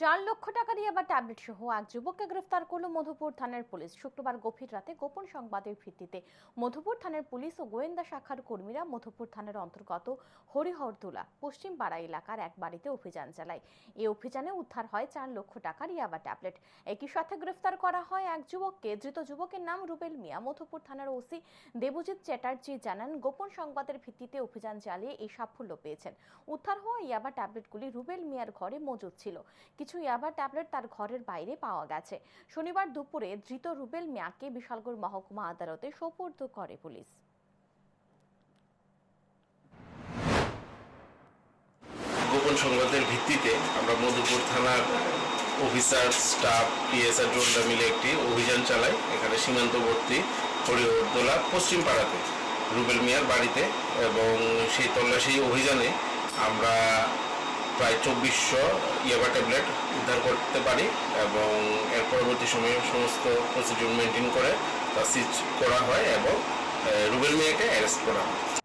চার লক্ষ টাকা দিয়ে আবার ট্যাবলেট সহ এক যুবককে গ্রেফতার করল মধুপুর থানার পুলিশ। শুক্রবার গভীর রাতে গোপন সংবাদের ভিত্তিতে মধুপুর থানার পুলিশ ও গোয়েন্দা শাখার কর্মীরা মধুপুর থানার অন্তর্গত হরিহরদুলা, পশ্চিম পাড়া এলাকার এক বাড়িতে অভিযান চালায়। এই অভিযানে উদ্ধার হয় চার লক্ষ টাকার ইয়াবা ট্যাবলেট। একই সাথে গ্রেফতার করা হয় এক যুবককে। ধৃত যুবকের নাম রুবেল মিয়া। মধুপুর থানার ওসি দেবজিৎ চ্যাটার্জি জানান, গোপন সংবাদের ভিত্তিতে অভিযান চালিয়ে এই সাফল্য পেয়েছেন। উদ্ধার হওয়া ইয়াবা ট্যাবলেটগুলি রুবেল মিয়ার ঘরে মজুদ ছিল। কিছু ইয়াবা ট্যাবলেট তার ঘরের বাইরে পাওয়া গেছে। শনিবার দুপুরে ধৃত রুবেল মিয়াকে বিশালগড় মহকুমা আদালতে সোপর্দ করে পুলিশ। গোপন সংবাদের ভিত্তিতে আমরা মধুপুর থানার অফিসার, স্টাফ, পিএসআর জোনরা মিলে একটি অভিযান চালাই। এখানে সীমান্তবর্তী হরিহরদোলা পশ্চিম পাড়াতে রুবেল মিয়ার বাড়িতে এবং সেই তল্লাশি অভিযানে আমরা প্রায় চব্বিশশো ইয়াবা ট্যাবলেট উদ্ধার করতে পারি এবং এর পরবর্তী সময়ে সমস্ত প্রসিডিউর মেনটেন করে তা সিজ করা হয় এবং রুবেল মেয়েকে অ্যারেস্ট করা হয়।